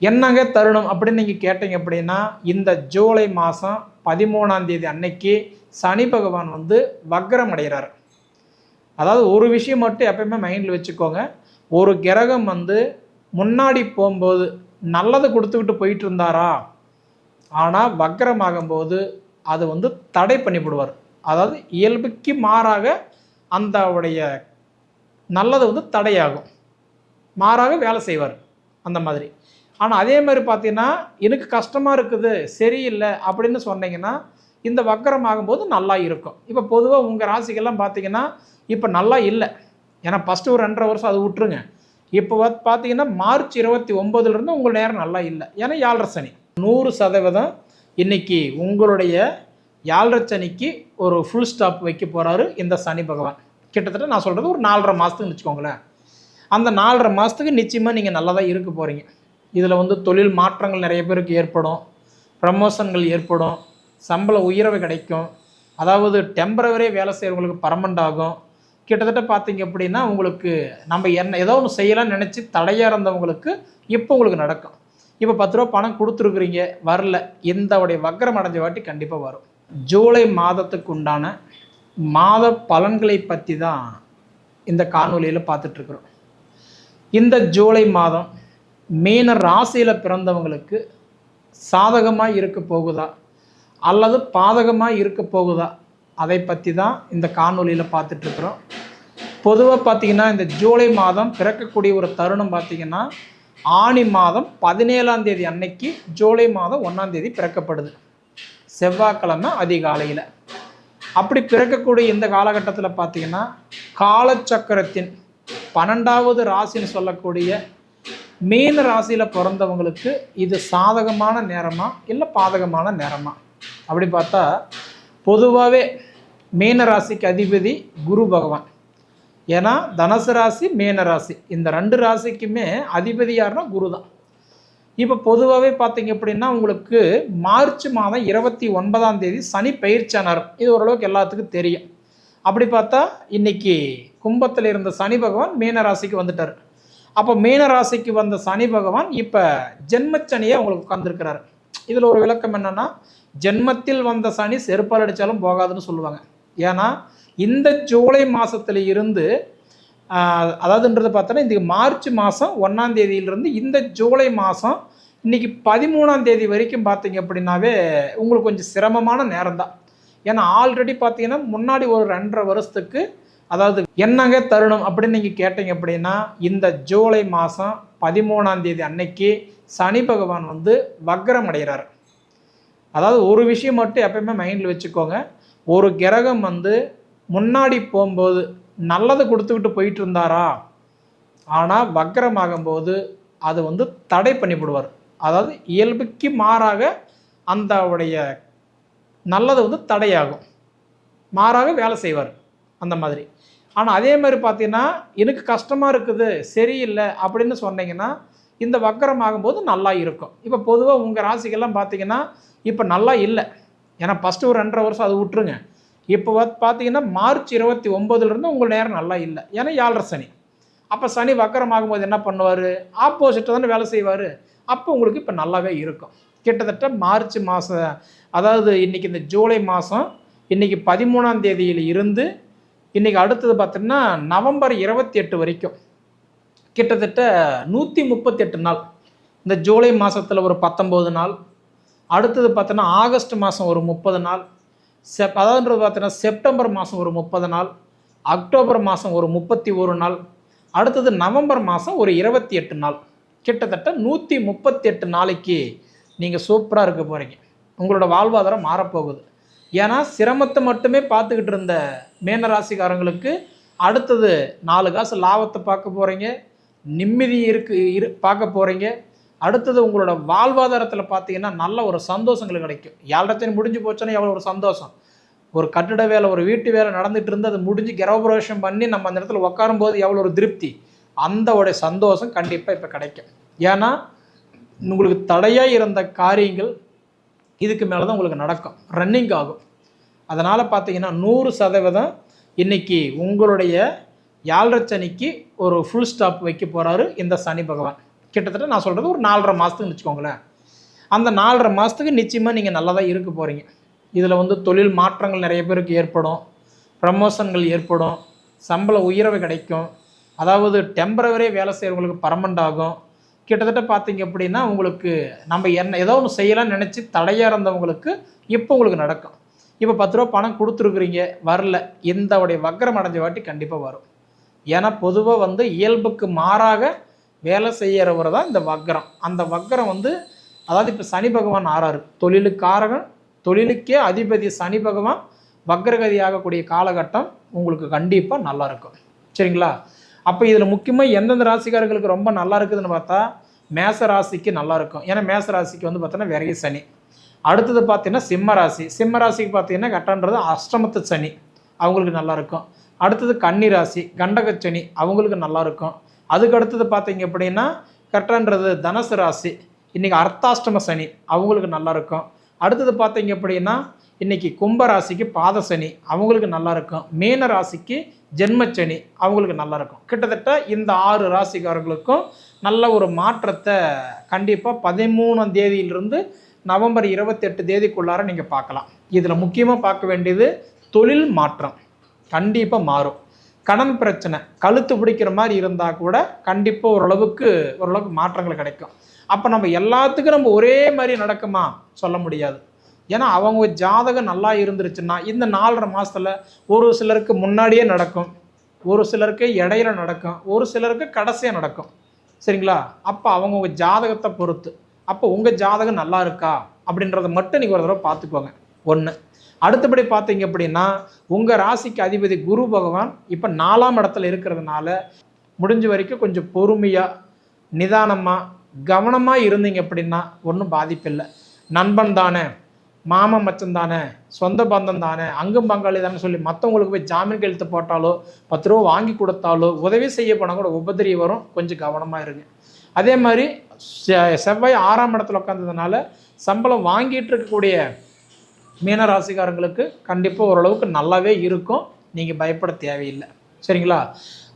என்னங்க தருணம் அப்படின்னு நீங்கள் கேட்டீங்க அப்படின்னா இந்த ஜூலை மாதம் பதிமூணாம் தேதி அன்னைக்கு சனி பகவான் வந்து வக்ரம் அடைகிறார். அதாவது ஒரு விஷயம் மட்டும் எப்பயுமே மைண்டில் வச்சுக்கோங்க. ஒரு கிரகம் வந்து முன்னாடி போகும்போது நல்லது கொடுத்துக்கிட்டு போயிட்டு இருந்தாரா? ஆனால் வக்ரமாகும்போது அது வந்து தடை பண்ணிவிடுவார். அதாவது இயல்புக்கு மாறாக அந்த உடைய நல்லது வந்து தடையாகும். மாறாக வேலை செய்வார். அந்த மாதிரி. ஆனால் அதே மாதிரி பார்த்தீங்கன்னா எனக்கு கஷ்டமாக இருக்குது சரியில்லை அப்படின்னு சொன்னீங்கன்னா இந்த வக்கரம் ஆகும்போது நல்லா இருக்கும். இப்போ பொதுவாக உங்கள் ராசிக்கெல்லாம் பார்த்தீங்கன்னா இப்போ நல்லா இல்லை. ஏன்னா ஃபஸ்ட்டு ஒரு ரெண்டரை வருஷம் அது விட்டுருங்க. இப்போ பார்த்தீங்கன்னா மார்ச் இருபத்தி ஒம்போதுலேருந்து உங்கள் நேரம் நல்லா இல்லை. ஏன்னா ஏழரை சனி. நூறு சதவீதம் இன்னைக்கு உங்களுடைய ஏழரை சனிக்கு ஒரு ஃபுல் ஸ்டாப் வைக்க போகிறாரு இந்த சனி பகவான். கிட்டத்தட்ட நான் சொல்கிறது ஒரு நாலரை மாதத்துக்குன்னு வச்சுக்கோங்களேன். அந்த நாலரை மாதத்துக்கு நிச்சயமாக நீங்கள் நல்லா தான் இருக்க போகிறீங்க இதில் வந்து தொழில் மாற்றங்கள் நிறைய பேருக்கு ஏற்படும் ப்ரமோஷன்கள் ஏற்படும் சம்பள உயர்வு கிடைக்கும். அதாவது டெம்பரவரி வேலை செய்கிறவங்களுக்கு பர்மனண்ட் ஆகும். கிட்டத்தட்ட பார்த்தீங்க அப்படின்னா உங்களுக்கு நம்ம என்ன ஏதோ ஒன்று செய்யலாம்னு நினச்சி தடையாக இருந்தவங்களுக்கு இப்போ உங்களுக்கு நடக்கும். இப்போ பத்து ரூபா பணம் கொடுத்துருக்குறீங்க வரல. இந்த உடைய வக்கரம் அடைஞ்ச வாட்டி கண்டிப்பாக வரும். ஜூலை மாதத்துக்கு உண்டான மாத பலன்களை பற்றி தான் இந்த காணொலியில் பார்த்துட்ருக்குறோம் இந்த ஜூலை மாதம் மீன ராசியில் பிறந்தவங்களுக்கு சாதகமாக இருக்க போகுதா? அல்லது பாதகமாக இருக்க போகுதா? அதை பற்றி தான் இந்த காணொலியில் பார்த்துட்ருக்குறோம் பொதுவாக பார்த்தீங்கன்னா இந்த ஜூலை மாதம் பிறக்கக்கூடிய ஒரு தருணம் பார்த்தீங்கன்னா ஆணி மாதம் பதினேழாம் தேதி அன்னைக்கு ஜூலை மாதம் ஒன்றாம் தேதி பிறக்கப்படுது. செவ்வாய்க்கிழமை அதிகாலையில். அப்படி பிறக்கக்கூடிய இந்த காலகட்டத்தில் பார்த்திங்கன்னா காலச்சக்கரத்தின் பன்னெண்டாவது ராசின்னு சொல்லக்கூடிய மீன ராசியில் பிறந்தவங்களுக்கு இது சாதகமான நேரமா இல்லை பாதகமான நேரமா? அப்படி பார்த்தா பொதுவாகவே மீன ராசிக்கு அதிபதி குரு பகவான். ஏன்னா தனுசு ராசி மீன ராசி. இந்த ரெண்டு ராசிக்குமே அதிபதி யாருன்னா குரு தான் இப்போ பொதுவாகவே பார்த்தீங்க அப்படின்னா உங்களுக்கு மார்ச் மாதம் இருபத்தி ஒன்பதாம் தேதி சனி பயிற்சியானார் இது ஓரளவுக்கு எல்லாத்துக்கும் தெரியும். அப்படி பார்த்தா இன்னைக்கு கும்பத்தில் இருந்த சனி பகவான் மீன ராசிக்கு வந்துட்டார். அப்போ மீன ராசிக்கு வந்த சனி பகவான் இப்போ ஜென்மச்சனியை உங்களுக்கு உட்காந்துருக்கிறாரு இதில் ஒரு விளக்கம் என்னென்னா ஜென்மத்தில் வந்த சனி செருப்பால் அடித்தாலும் போகாதுன்னு சொல்லுவாங்க. ஏன்னா இந்த ஜூலை மாதத்துல இருந்து அதாவதுன்றது பார்த்தோன்னா இந்த மார்ச் மாதம் ஒன்றாம் தேதியிலிருந்து இந்த ஜூலை மாதம் இன்னைக்கு பதிமூணாம் தேதி வரைக்கும் பார்த்தீங்க அப்படின்னாவே உங்களுக்கு கொஞ்சம் சிரமமான நேரம் தான் ஏன்னா ஆல்ரெடி பார்த்தீங்கன்னா முன்னாடி ஒரு ரெண்டரை வருஷத்துக்கு அதாவது என்னங்க தருணம் அப்படின்னு நீங்கள் கேட்டீங்க அப்படின்னா இந்த ஜூலை மாதம் பதிமூணாம் தேதி அன்னைக்கு சனி பகவான் வந்து வக்ரம் அடைகிறார். அதாவது ஒரு விஷயம் மட்டும் எப்பயுமே மைண்டில் வச்சுக்கோங்க. ஒரு கிரகம் வந்து முன்னாடி போகும்போது நல்லது கொடுத்துக்கிட்டு போயிட்டு இருந்தாரா? ஆனால் வக்ரமாகும்போது அது வந்து தடை பண்ணிவிடுவார். அதாவது இயல்புக்கு மாறாக அந்த உடைய நல்லது வந்து தடையாகும். மாறாக வேலை செய்வார். அந்த மாதிரி. ஆனால் அதே மாதிரி பார்த்தீங்கன்னா எனக்கு கஷ்டமாக இருக்குது சரியில்லை அப்படின்னு சொன்னீங்கன்னா இந்த வக்கரம் ஆகும்போது நல்லா இருக்கும். இப்போ பொதுவாக உங்கள் ராசிக்கெல்லாம் பார்த்தீங்கன்னா இப்போ நல்லா இல்லை. ஏன்னா ஃபஸ்ட்டு ஒரு ரெண்டரை வருஷம் அது விட்டுருங்க. இப்போ வந்து பார்த்தீங்கன்னா மார்ச் இருபத்தி ஒம்போதுலேருந்து உங்கள் நேரம் நல்லா இல்லை. ஏன்னா ஏழரை சனி. அப்போ சனி வக்கரம் ஆகும்போது என்ன பண்ணுவார்? ஆப்போசிட்டாக தானே வேலை செய்வார். அப்போ உங்களுக்கு இப்போ நல்லாவே இருக்கும். கிட்டத்தட்ட மார்ச் மாதம் அதாவது இன்றைக்கி இந்த ஜூலை மாதம் இன்றைக்கி பதிமூணாம் தேதியில் இருந்து இன்றைக்கி அடுத்தது பார்த்தீங்கன்னா நவம்பர் இருபத்தி எட்டு வரைக்கும். கிட்டத்தட்ட நூற்றி முப்பத்தெட்டு நாள். இந்த ஜூலை மாதத்தில் ஒரு பத்தொம்போது நாள். அடுத்தது பார்த்தோன்னா ஆகஸ்ட் மாதம் ஒரு முப்பது நாள். செப் அதாவதுன்றது பார்த்தீங்கன்னா செப்டம்பர் மாதம் ஒரு முப்பது நாள். அக்டோபர் மாதம் ஒரு முப்பத்தி ஒரு நாள். அடுத்தது நவம்பர் மாதம் ஒரு இருபத்தி எட்டு நாள். கிட்டத்தட்ட நூற்றி முப்பத்தி எட்டு நாளைக்கு நீங்கள் சூப்பராக இருக்க போகிறீங்க உங்களோட வாழ்வாதாரம் மாறப்போகுது. ஏன்னா சிரமத்தை மட்டுமே பார்த்துக்கிட்டு இருந்த மேனராசிக்காரங்களுக்கு அடுத்தது நாலு காசு லாபத்தை பார்க்க போகிறீங்க நிம்மதி இருக்கு இரு பார்க்க போகிறீங்க அடுத்தது உங்களோட வாழ்வாதாரத்தில் பார்த்தீங்கன்னா நல்ல ஒரு சந்தோஷங்கள் கிடைக்கும். ஏழரத்தையும் முடிஞ்சு போச்சுன்னா எவ்வளோ ஒரு சந்தோஷம். ஒரு கட்டிட வேலை ஒரு வீட்டு வேலை நடந்துகிட்டு இருந்து அது முடிஞ்சு கிரகப்பிரவேசம் பண்ணி நம்ம அந்த இடத்துல உட்காரும்போது எவ்வளோ ஒரு திருப்தி. அந்த உடைய சந்தோஷம் கண்டிப்பாக இப்போ கிடைக்கும். ஏன்னா உங்களுக்கு தடையாக இருந்த காரியங்கள் இதுக்கு மேலே தான் உங்களுக்கு நடக்கும். ரன்னிங் ஆகும். அதனால் பார்த்தீங்கன்னா நூறு சதவீதம் இன்னைக்கு உங்களுடைய யாழ்ரை சனிக்கு ஒரு ஃபுல் ஸ்டாப் வைக்க போகிறாரு இந்த சனி பகவான். கிட்டத்தட்ட நான் சொல்கிறது ஒரு நாலரை மாதத்துக்கு வச்சுக்கோங்களேன். அந்த நாலரை மாதத்துக்கு நிச்சயமாக நீங்கள் நல்லா தான் இருக்க போகிறீங்க இதில் வந்து தொழில் மாற்றங்கள் நிறைய பேருக்கு ஏற்படும். ப்ரமோஷன்கள் ஏற்படும். சம்பள உயர்வு கிடைக்கும். அதாவது டெம்பரவரி வேலை செய்கிறவங்களுக்கு பர்மனண்ட் ஆகும். கிட்டத்தட்ட பார்த்தீங்க அப்படின்னா உங்களுக்கு நம்ம என்ன ஏதோ ஒன்று செய்யலாம்னு நினச்சி தடையாக இருந்தவங்களுக்கு இப்போ உங்களுக்கு நடக்கும். இப்போ பத்து ரூபா பணம் கொடுத்துருக்குறீங்க வரல. இந்த உடைய வக்கரம் அடைஞ்ச வாட்டி கண்டிப்பாக வரும். ஏன்னா பொதுவாக வந்து இயல்புக்கு மாறாக வேலை செய்கிறவர் தான் இந்த வக்கரம். அந்த வக்கரம் வந்து அதாவது இப்போ சனி பகவான் ஆறாரு. தொழிலுக்காரகன் தொழிலுக்கே அதிபதி சனி பகவான் வக்ரகதி ஆகக்கூடிய காலகட்டம் உங்களுக்கு கண்டிப்பாக நல்லாயிருக்கும் சரிங்களா? அப்போ இதில் முக்கியமாக எந்தெந்த ராசிக்காரர்களுக்கு ரொம்ப நல்லா இருக்குதுன்னு பார்த்தா மேச ராசிக்கு நல்லா இருக்கும். ஏன்னா மேச ராசிக்கு வந்து பார்த்தோன்னா விரைய சனி. அடுத்தது பார்த்தீங்கன்னா சிம்ம ராசி. சிம்ம ராசிக்கு பார்த்தீங்கன்னா கட்டன்றது அஷ்டமத்து சனி. அவங்களுக்கு நல்லா இருக்கும். அடுத்தது கன்னி ராசி கண்டக சனி அவங்களுக்கு நல்லா இருக்கும். அதுக்கு அடுத்தது பார்த்தீங்க அப்படின்னா கரெக்டான்றது தனுசு ராசி. இன்றைக்கி அர்த்தாஷ்டம சனி அவங்களுக்கு நல்லா இருக்கும். அடுத்தது பார்த்தீங்க அப்படின்னா இன்னைக்கு கும்ப ராசிக்கு பாத சனி அவங்களுக்கு நல்லா இருக்கும். மீன ராசிக்கு ஜென்மச்சனி அவங்களுக்கு நல்லா இருக்கும். கிட்டத்தட்ட இந்த ஆறு ராசிக்காரர்களுக்கும் நல்ல ஒரு மாற்றத்தை கண்டிப்பாக பதிமூணாம் தேதியிலிருந்து நவம்பர் இருபத்தெட்டு தேதிக்குள்ளார நீங்கள் பார்க்கலாம். இதில் முக்கியமாக பார்க்க வேண்டியது தொழில் மாற்றம். கண்டிப்பாக மாறும். கடன் பிரச்சனை கழுத்து பிடிக்கிற மாதிரி இருந்தால் கூட கண்டிப்பாக ஓரளவுக்கு ஓரளவுக்கு மாற்றங்கள் கிடைக்கும். அப்போ நம்ம எல்லாத்துக்கும் நம்ம ஒரே மாதிரி நடக்குமா? சொல்ல முடியாது. ஏன்னா அவங்க ஜாதகம் நல்லா இருந்துருச்சுன்னா இந்த நாலரை மாதத்தில் ஒரு சிலருக்கு முன்னாடியே நடக்கும். ஒரு சிலருக்கு இடையில நடக்கும். ஒரு சிலருக்கு கடைசியாக நடக்கும். சரிங்களா? அப்போ அவங்கவுங்க ஜாதகத்தை பொறுத்து. அப்போ உங்கள் ஜாதகம் நல்லா இருக்கா? அப்படின்றத மட்டும் நீங்கள் ஒரு தடவை பார்த்துக்கோங்க. ஒன்று அடுத்தபடி பார்த்தீங்க அப்படின்னா உங்கள் ராசிக்கு அதிபதி குரு பகவான் இப்போ நாலாம் இடத்துல இருக்கிறதுனால முடிஞ்ச வரைக்கும் கொஞ்சம் பொறுமையாக நிதானமாக கவனமாக இருந்தீங்க அப்படின்னா ஒன்றும் பாதிப்பில்லை நண்பன் தானே. மாமன் மச்சம் தானே சொந்த பந்தம் தானே அங்கும் பங்காளி தானே சொல்லி மற்றவங்களுக்கு போய் ஜாமீன் கையெழுத்து போட்டாலோ பத்து ரூபா வாங்கி கொடுத்தாலோ உதவி செய்ய போனால் கூட உபதிரி வரும் கொஞ்சம் கவனமாக இருங்க. அதே மாதிரி செ- செவ்வாய் ஆறாம் இடத்துல உட்காந்ததுனால சம்பளம் வாங்கிட்டு இருக்கக்கூடிய மீன ராசிக்காரங்களுக்கு கண்டிப்பாக ஓரளவுக்கு நல்லாவே இருக்கும். நீங்கள் பயப்பட தேவையில்லை. சரிங்களா?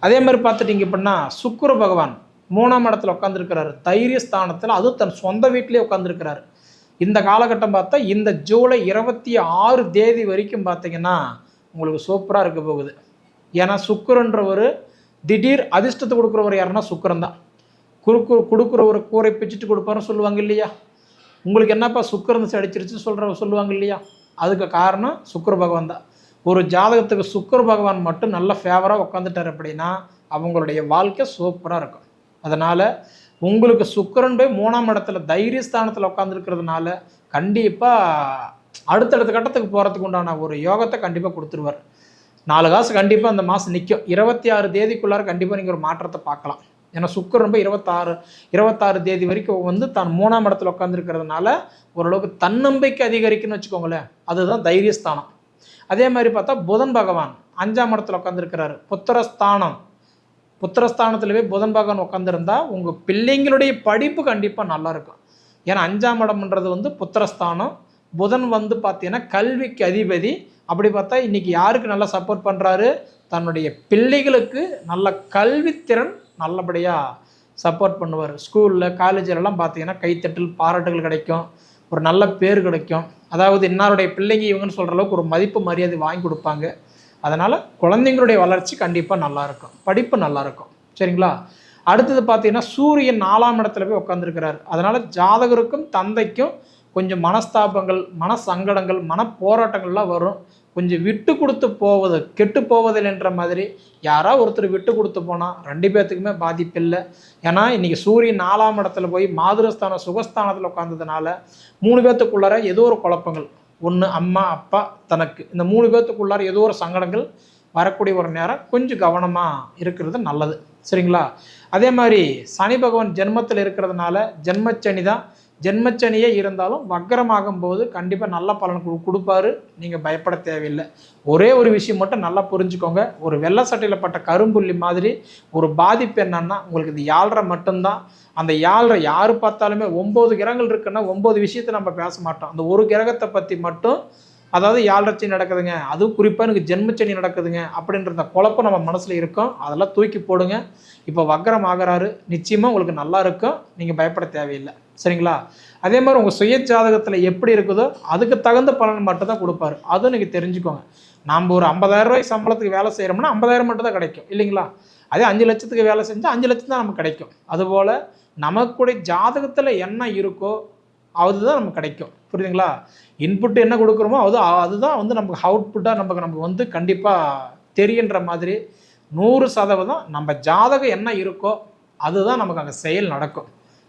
அதே மாதிரி பார்த்துட்டிங்க அப்படின்னா சுக்கிர பகவான் மூணாம் இடத்துல உட்காந்துருக்கிறாரு தைரிய ஸ்தானத்தில் அதுவும் தன் சொந்த வீட்டிலே உட்காந்துருக்கிறாரு இந்த காலகட்டம் பார்த்தா இந்த ஜூலை இருபத்தி ஆறு தேதி வரைக்கும் பார்த்தீங்கன்னா உங்களுக்கு சூப்பராக இருக்க போகுது. ஏன்னா சுக்கரன்றவர் திடீர் அதிர்ஷ்டத்தை கொடுக்குறவர் யாருன்னா சுக்கரன் தான். குறுக்கு கொடுக்குறவர் கூரை பிச்சுட்டு கொடுப்பாருன்னு சொல்லுவாங்க இல்லையா? உங்களுக்கு என்னப்பா சுக்கரன் அடிச்சிருச்சு சொல்கிற சொல்லுவாங்க இல்லையா? அதுக்கு காரணம் சுக்கர பகவான் தான். ஒரு ஜாதகத்துக்கு சுக்கர பகவான் மட்டும் நல்ல ஃபேவராக உட்காந்துட்டார் அப்படின்னா அவங்களுடைய வாழ்க்கை சூப்பராக இருக்கும். அதனால் உங்களுக்கு சுக்கரன் போய் மூணாம் இடத்துல தைரியஸ்தானத்தில் உட்காந்துருக்கிறதுனால கண்டிப்பாக அடுத்தடுத்த கட்டத்துக்கு போகிறதுக்கு உண்டான ஒரு யோகத்தை கண்டிப்பாக கொடுத்துருவார். நாலு காசு கண்டிப்பாக அந்த மாதம் நிற்கும் இருபத்தி ஆறு தேதிக்குள்ளார கண்டிப்பாக நீங்கள் ஒரு மாற்றத்தை பார்க்கலாம். ஏன்னா சுக்கிரன் போய் இருபத்தாறு இருபத்தாறு தேதி வரைக்கும் வந்து தான் மூணாம் இடத்துல உட்காந்துருக்கிறதுனால ஓரளவுக்கு தன்னம்பிக்கை அதிகரிக்குன்னு வச்சுக்கோங்களேன் அதுதான் தைரியஸ்தானம். அதே மாதிரி பார்த்தா புதன் பகவான் அஞ்சாம் இடத்துல உட்காந்துருக்கிறாரு புத்திரஸ்தானம். புத்திரஸ்தானத்தில் போய் புதன் பகவான் உட்காந்துருந்தா உங்கள் பிள்ளைங்களுடைய படிப்பு கண்டிப்பாக நல்லாயிருக்கும் ஏன்னா அஞ்சாம் இடம்ன்றது வந்து புத்திரஸ்தானம். புதன் வந்து பார்த்தீங்கன்னா கல்விக்கு அதிபதி. அப்படி பார்த்தா இன்றைக்கி யாருக்கு நல்லா சப்போர்ட் பண்ணுறாரு தன்னுடைய பிள்ளைகளுக்கு நல்ல கல்வித்திறன் நல்லபடியாக சப்போர்ட் பண்ணுவார். ஸ்கூலில் காலேஜிலலாம் பார்த்தீங்கன்னா கைத்தட்டல் பாராட்டுகள் கிடைக்கும். ஒரு நல்ல பேர் கிடைக்கும். அதாவது இன்னாருடைய பிள்ளைங்க இவங்கன்னு சொல்கிற அளவுக்கு ஒரு மதிப்பு மரியாதை வாங்கி கொடுப்பாங்க. அதனால் குழந்தைங்களுடைய வளர்ச்சி கண்டிப்பாக நல்லாயிருக்கும் படிப்பு நல்லாயிருக்கும் சரிங்களா? அடுத்தது பார்த்தீங்கன்னா சூரியன் நாலாம் இடத்துல போய் உட்காந்துருக்கிறார் அதனால் ஜாதகருக்கும் தந்தைக்கும் கொஞ்சம் மனஸ்தாபங்கள் மன சங்கடங்கள் மன போராட்டங்கள்லாம் வரும். கொஞ்சம் விட்டு கொடுத்து போவது கெட்டு போவதில் என்ற மாதிரி யாரோ ஒருத்தர் விட்டு கொடுத்து போனால் ரெண்டு பேர்த்துக்குமே பாதிப்பு இல்லை. ஏன்னா இன்றைக்கி சூரியன் நாலாம் இடத்துல போய் மாதுரஸ்தானம் சுகஸ்தானத்தில் உட்காந்ததுனால மூணு பேர்த்துக்குள்ளார ஏதோ ஒரு குழப்பங்கள். ஒன்று அம்மா அப்பா தனக்கு. இந்த மூணு பேர்த்துக்குள்ளார ஏதோ ஒரு சங்கடங்கள் வரக்கூடிய ஒரு நேரம் கொஞ்சம் கவனமாக இருக்கிறது நல்லது. சரிங்களா? அதே மாதிரி சனி பகவான் ஜென்மத்தில் இருக்கிறதுனால ஜென்மச்சனி தான் ஜென்மச்சனியே இருந்தாலும் வக்கரமாகும் போது கண்டிப்பாக நல்ல பலன் கொடுப்பாரு. நீங்கள் பயப்பட தேவையில்லை. ஒரே ஒரு விஷயம் மட்டும் நல்லா புரிஞ்சுக்கோங்க. ஒரு வெள்ளை சட்டையில் பட்ட கரும்புள்ளி மாதிரி ஒரு பாதிப்பு என்னன்னா உங்களுக்கு இந்த யாழ்ரை மட்டும்தான். அந்த யாழ்ரை யார் பார்த்தாலுமே ஒம்பது கிரகங்கள் இருக்குன்னா ஒம்பது விஷயத்தை நம்ம பேச மாட்டோம். அந்த ஒரு கிரகத்தை பற்றி மட்டும் அதாவது யாழ்ரட்சி நடக்குதுங்க அதுவும் குறிப்பாக எனக்கு ஜென்மச்சனி நடக்குதுங்க அப்படின்ற குழப்பம் நம்ம மனசில் இருக்கும். அதெல்லாம் தூக்கி போடுங்க. இப்போ வக்கரம் ஆகிறாரு. நிச்சயமாக உங்களுக்கு நல்லா இருக்கும். நீங்கள் பயப்பட தேவையில்லை. சரிங்களா? அதே மாதிரி உங்கள் சுய ஜாதகத்தில் எப்படி இருக்குதோ அதுக்கு தகுந்த பலன் மட்டும் தான் கொடுப்பாரு. அதுவும் நீங்கள் தெரிஞ்சுக்கோங்க. நாம் ஒரு ஐம்பதாயிரம் ரூபாய் சம்பளத்துக்கு வேலை செய்கிறோம்னா ஐம்பதாயிரம் மட்டும் தான் கிடைக்கும் இல்லைங்களா? அதே அஞ்சு லட்சத்துக்கு வேலை செஞ்சால் அஞ்சு லட்சம் தான் நமக்கு கிடைக்கும். அதுபோல் நமக்குடைய ஜாதகத்தில் என்ன இருக்கோ அதுதான் நமக்கு கிடைக்கும். புரியுதுங்களா? இன்புட் என்ன கொடுக்குறோமோ அது அதுதான் வந்து நமக்கு அவுட்புட்டாக நமக்கு நமக்கு வந்து கண்டிப்பாக தெரியுன்ற மாதிரி நூறு சதவீதம் நம்ம ஜாதகம் என்ன இருக்கோ அதுதான் நமக்கு அங்கே செயல் நடக்கும்.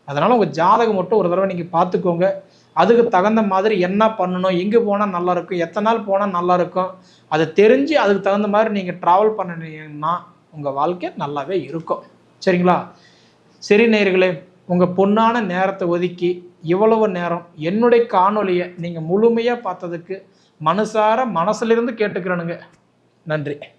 அதனால் உங்கள் ஜாதகம் மட்டும் ஒரு தடவை நீங்கள் பார்த்துக்கோங்க. அதுக்கு தகுந்த மாதிரி என்ன பண்ணணும் எங்கே போனால் நல்லாயிருக்கும் எத்தனை நாள் போனால் நல்லாயிருக்கும் அதை தெரிஞ்சு அதுக்கு தகுந்த மாதிரி நீங்கள் ட்ராவல் பண்ணினீங்கன்னா உங்கள் வாழ்க்கை நல்லாவே இருக்கும். சரிங்களா? சரி நேர்களே உங்கள் பொண்ணான நேரத்தை ஒதுக்கி இவ்வளவு நேரம் என்னுடைய காணொலியை நீங்கள் முழுமையாக பார்த்ததுக்கு மனசார மனசுலேருந்து கேட்டுக்கிறேனுங்க. நன்றி.